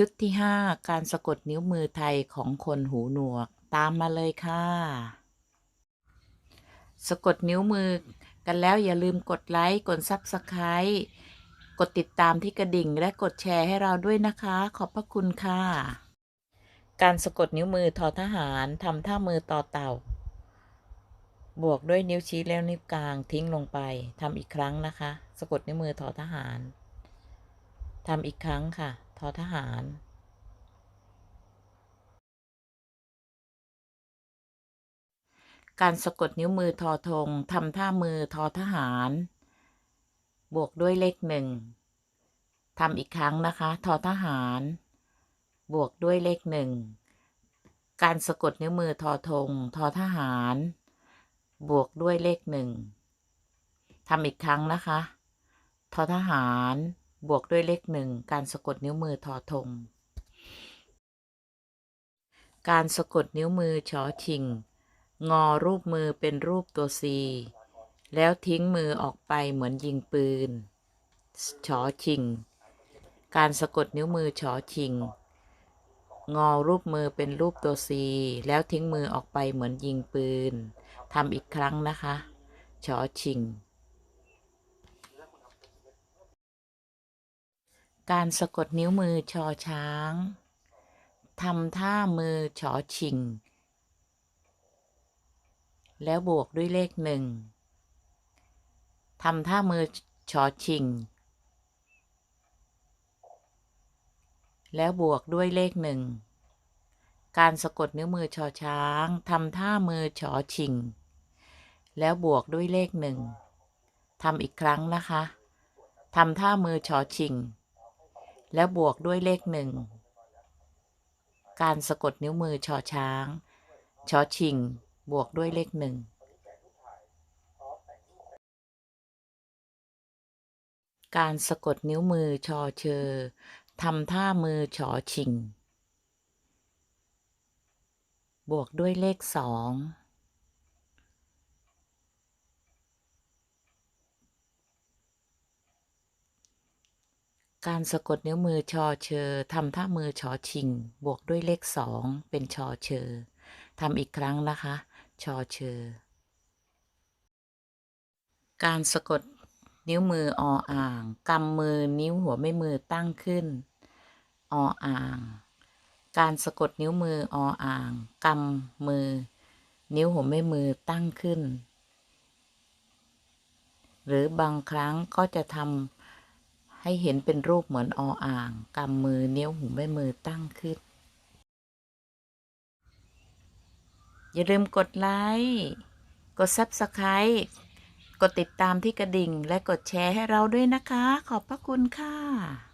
ชุดที่ 5 การสะกดนิ้วมือไทยของคนหูหนวก ตามมาเลยค่ะ สะกดนิ้วมือกันแล้วอย่าลืมกดไลค์ กดซับสไคร b ์กดติดตามที่กระดิ่งและกดแชร์ให้เราด้วยนะคะ ขอบพระคุณค่ะ การสะกดนิ้วมือทอทหารทำท่ามือต่อเต่า บวกด้วยนิ้วชี้แล้วนิ้วกลางทิ้งลงไปทำอีกครั้งนะคะ สะกดนิ้วมือทอทหารทำอีกครั้งค่ะ ทอทหารการสะกดนิ้วมือทอธงทำท่ามือทอทหาร บวกด้วยเลขหนึ่งทำอีกครั้งนะคะทอทหาร บวกด้วยเลขหนึ่งการสะกดนิ้วมือทอธงทอทหาร บวกด้วยเลขหนึ่งทำอีกครั้งนะคะทอทหาร บวกด้วยเลขหนึ่งการสะกดนิ้วมือทอธงการสะกดนิ้วมือชอชิง งอรูปมือเป็นรูปตัวซีแล้วทิ้งมือออกไปเหมือนยิงปืนชอชิง การสะกดนิ้วมือชอชิง งอรูปมือเป็นรูปตัวซีแล้วทิ้งมือออกไปเหมือนยิงปืนทำอีกครั้งนะคะชอชิง การสะกดนิ้วมือชอช้างทำท่ามือชอชิง แล้วบวกด้วยเลขหนึ่งทำท่ามือชอชิง แล้วบวกด้วยเลขหนึ่ง การสะกดนิ้วมือชอช้างทำท่ามือชอชิง แล้วบวกด้วยเลขหนึ่งทำอีกครั้งนะคะทำท่ามือชอชิง แล้วบวกด้วยเลขหนึ่ง การสะกดนิ้วมือชอช้าง ชอชิง บวกด้วยเลขหนึ่ง การสะกดนิ้วมือชอเชอทำท่ามือชอชิง บวกด้วยเลขสอง การสะกดนิ้วมือชอเชอทำท่ามือชอชิง บวกด้วยเลขสองเป็นชอเชอทำอีกครั้งนะคะ ชอเชอ การสะกดนิ้วมือออ่างกำมือนิ้วหัวไม่มือตั้งขึ้น ออ่าง การสะกดนิ้วมือออ่างกำมือ นิ้วหัวไม่มือตั้งขึ้น หรือบางครั้งก็จะทำ ให้เห็นเป็นรูปเหมือนออ่างกำมือเนิ้วหูไม่มือตั้งขึ้น อย่าลืมกดไลค์ กด Subscribe กดติดตามที่กระดิ่ง และกดแชร์ให้เราด้วยนะคะ ขอบพระคุณค่ะ